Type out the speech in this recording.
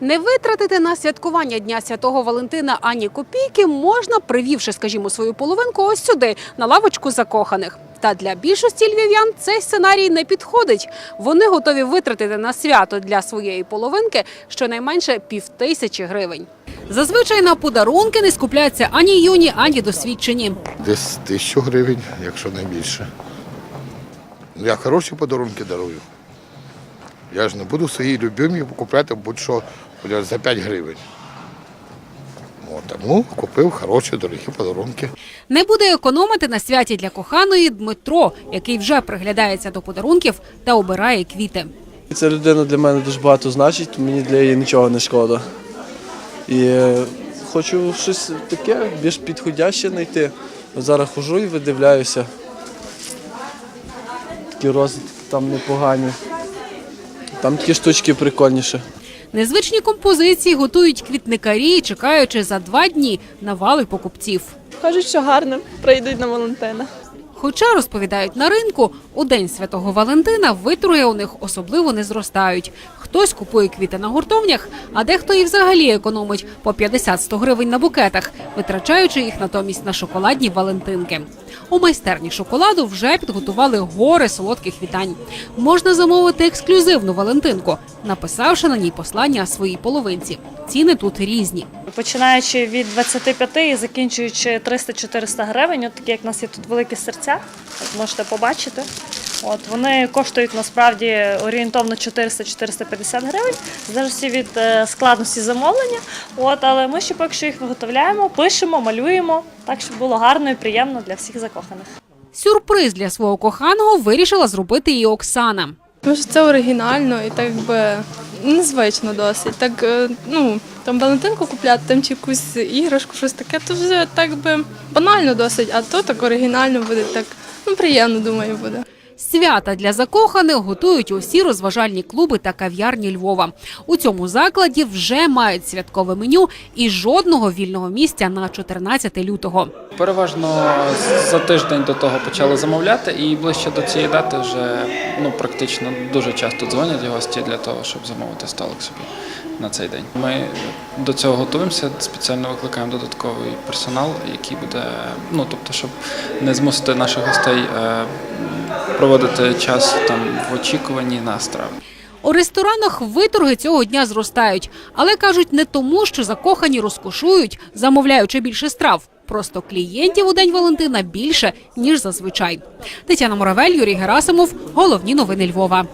Не витратити на святкування Дня Святого Валентина ані копійки можна, привівши, скажімо, свою половинку ось сюди, на лавочку закоханих. Та для більшості львів'ян цей сценарій не підходить. Вони готові витратити на свято для своєї половинки щонайменше півтисячі гривень. Зазвичай на подарунки не скупляться ані юні, ані досвідчені. Десь тисячу гривень, якщо не більше. Я хороші подарунки дарую. Я ж не буду своїй любимій купляти будь-що за 5 гривень. Тому купив хороші, дорогі подарунки. Не буде економити на святі для коханої Дмитро, який вже приглядається до подарунків та обирає квіти. Ця людина для мене дуже багато значить, мені для її нічого не шкода. І е, хочу щось таке, більш підходяще знайти. Зараз хожу і видивляюся. Такі розвитки там непогані. Там такі штучки прикольніше. Незвичні композиції готують квітникарі, чекаючи за два дні навали покупців. Кажуть, що гарно прийдуть на Валентина. Хоча розповідають на ринку, у день святого Валентина витруги у них особливо не зростають. Хтось купує квіти на гуртовнях, а дехто і взагалі економить по 50-100 гривень на букетах, витрачаючи їх натомість на шоколадні валентинки. У майстерні шоколаду вже підготували гори солодких вітань. Можна замовити ексклюзивну валентинку, написавши на ній послання своїй половинці. Ціни тут різні. Починаючи від 25 і закінчуючи 300-400 гривень, от такі як у нас є тут великі серця, от можете побачити. От вони коштують насправді орієнтовно 400-450 гривень, залежності від е, складності замовлення. От, але ми ще поки що їх виготовляємо, пишемо, малюємо, так щоб було гарно і приємно для всіх закоханих. Сюрприз для свого коханого вирішила зробити і Оксана. Тому що це оригінально і так би незвично досить. Так, е, ну, там Валентинку купляти, там чи якусь іграшку, щось таке, то вже так би банально досить, а то так оригінально буде, так ну, приємно, думаю, буде. Свята для закоханих готують усі розважальні клуби та кав'ярні Львова. У цьому закладі вже мають святкове меню і жодного вільного місця на 14 лютого. Переважно за тиждень до того почали замовляти, і ближче до цієї дати вже ну практично дуже часто дзвонять гості для того, щоб замовити столик собі на цей день. Ми до цього готуємося, спеціально викликаємо додатковий персонал, який буде, ну тобто, щоб не змусити наших гостей е, проводити час там в очікуванні на страви. У ресторанах виторги цього дня зростають, але кажуть не тому, що закохані розкошують, замовляючи більше страв. Просто клієнтів у день Валентина більше ніж зазвичай. Тетяна Моравель, Юрій Герасимов. Головні новини Львова.